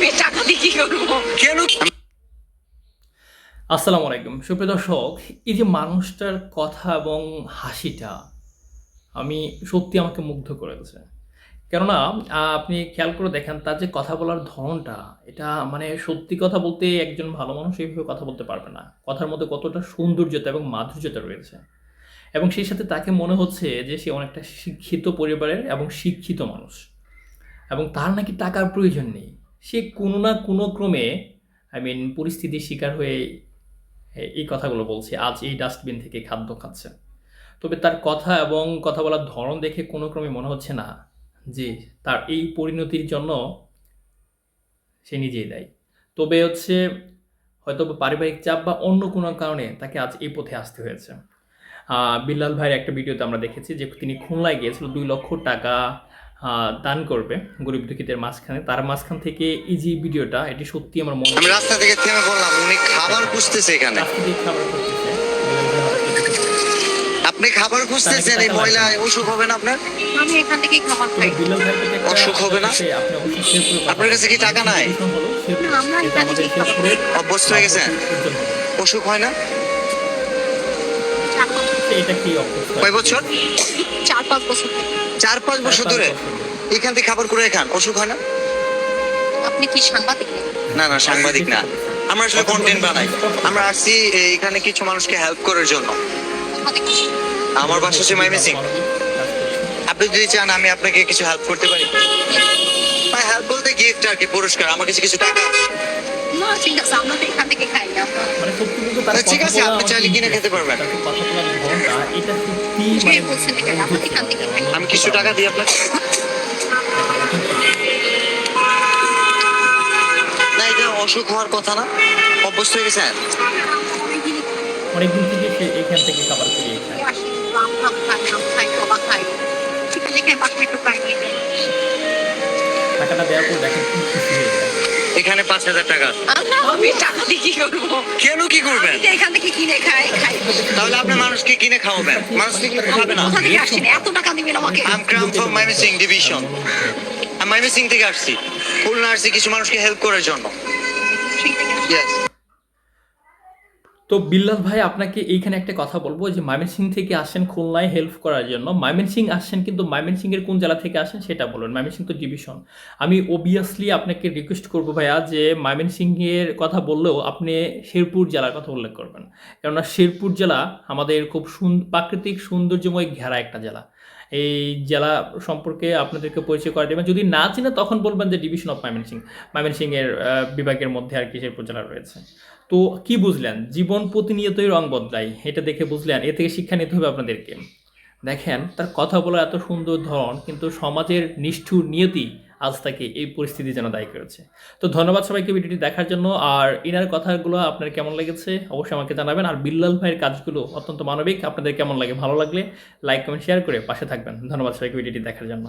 আমি টাকা দিয়ে কি করব? কেন? আসসালামু আলাইকুম। সুপ্রিয় দর্শক এই যে মানুষটার কথা এবং হাসিটা আমি সত্যি আমাকে মুগ্ধ করেছে কেননা আপনি খেয়াল করে দেখেন তার যে কথা বলার ধরনটা এটা মানে সত্যি কথা বলতে একজন ভালো মানুষ এইভাবে কথা বলতে পারবে না। কথার মধ্যে কতটা সৌন্দর্যতা এবং মাধুর্যতা রয়েছে। এবং সেই সাথে তাকে মনে হচ্ছে যে সে অনেকটা শিক্ষিত পরিবারের এবং শিক্ষিত মানুষ। এবং তার নাকি টাকার প্রয়োজন নেই। সে কোনো না কোনো ক্রমে আই মিন পরিস্থিতির শিকার হয়ে এই কথাগুলো বলছে, আজ এই ডাস্টবিন থেকে খাদ্য খাচ্ছে। তবে তার কথা এবং কথা বলার ধরন দেখে কোনো ক্রমে মনে হচ্ছে না যে তার এই পরিণতির জন্য সে নিজেই দেয়। তবে হচ্ছে, হয়তো পারিবারিক চাপ বা অন্য কোনো কারণে তাকে আজ এই পথে আসতে হয়েছে। বিল্লাল ভাইয়ের একটা ভিডিওতে আমরা দেখেছি যে তিনি খুলনায় গিয়েছিল দুই লক্ষ টাকা দান করবে গরিব দুঃখীদের মাঝখানে। তার মাঝখান থেকে এই যে ভিডিওটা এটি সত্যি আমার মনে আমি রাস্তা থেকে থেমে বললাম উনি খাবার খুঁজতেছে এখানে। রাস্তা দিয়ে খাবার আপনি খাবার খুঁজতেছেন এই মহিলা অসুখ হবে না আপনার? আমি এখান থেকে খাবার খাই। অসুখ হবে না? আপনার কাছে কি টাকা নাই? অভ্যস্ত হয়ে গেছেন? অসুখ হয় না? এটা কি কয় বছর? চার পাঁচ বছর। চার পাঁচ বছর ধরে? এখান থেকে খাবার করে খান? অসুখ হয় না? আপনি কি সাংবাদিক? না না সাংবাদিক না। আমরা আসলে কন্টেন্ট বানাই। আমরা আসছি এখানে কিছু মানুষকে হেল্প করার জন্য। আমার বাসা হচ্ছে মাইমিসিং আপনি যদি চান আমি আপনাকে কিছু হেল্প করতে পারি। গিফট আর কি পুরস্কার আমার কাছে কিছু টাকা। না ঠিক আছে আমরা তো এখান থেকে খাই মানে সত্যি বলতে তার আচ্ছা, ঠিক কথা আছে, বলা আপনি আমাকে চাইলে কিনে interest খেতে পারবেন। তার কথা বলার ধরনটা, এটা সত্যি সে মানে বলছেন এখানে, আমরা এখান থেকে খাই। আমি কিছু টাকা দিই আপনাকে না এটা অসুখ হওয়ার কথা না অভ্যস্ত হয়ে অনেকদিন থেকে এখান থেকে খাবার খায় খাই, টাকাটা দেওয়ার পর দেখেন কি খুশি হয়ে যায়। এখানে পাঁচ হাজার টাকা আমি টাকা দিয়ে কি করব? কেন কি করবেন? এখান থেকে কিনে খাই খাই। তাহলে আপনি মানুষকে কিনে খাওয়াবেন। মানুষকে কিনে খাবে না। কোথা থেকে আসছেন? এত টাকা দিবেন আমাকে? আম ক্রাম ফ্রম মাইমিসিং ডিভিশন আমি মাইমিসিং থেকে আসছি। খুলনা আসছি কিছু মানুষকে হেল্প করার জন্য। ইয়েস তো বিল্লাল ভাই, আপনাকে এইখানে একটা কথা বলব যে ময়মনসিং থেকে আসেন খুলনায় হেল্প করার জন্য। ময়মনসিং আসছেন কিন্তু ময়মনসিং এর কোন জেলা থেকে আসেন সেটা বলুন। ময়মনসিং তো ডিভিশন। আমি অবভিয়াসলি আপনাকে রিকোয়েস্ট করব ভাইয়া যে ময়মনসিং এর কথা বললেও আপনি শেরপুর জেলার কথা উল্লেখ করবেন। কেননা শেরপুর জেলা আমাদের খুব সুন- প্রাকৃতিক সৌন্দর্যময় ঘেরা একটা জেলা। এই জেলা সম্পর্কে আপনাদেরকে পরিচয় করা দেবেন যদি না চিনে তখন বলবেন যে ডিভিশন অফ ময়মনসিং ময়মনসিং এর আহ, বিভাগের মধ্যে আর কি সেই উপজেলা রয়েছে। তো কি বুঝলেন? জীবন প্রতিনিয়তই রং বদলাই এটা দেখে বুঝলেন? এ থেকে শিক্ষা নিতে হবে আপনাদেরকে। দেখেন তার কথা বলার এত সুন্দর ধরন কিন্তু সমাজের নিষ্ঠুর নিয়তি আজ তাকে এই পরিস্থিতি যেন দায়ী করেছে। তো ধন্যবাদ সবাইকে ভিডিওটি দেখার জন্য। আর ইনার কথাগুলো আপনার কেমন লেগেছে অবশ্যই আমাকে জানাবেন। আর বিল্লাল ভাইয়ের কাজগুলো অত্যন্ত মানবিক। আপনাদের কেমন লাগে ভালো লাগলে লাইক, কমেন্ট শেয়ার করে পাশে থাকবেন। ধন্যবাদ সবাইকে ভিডিওটি দেখার জন্য।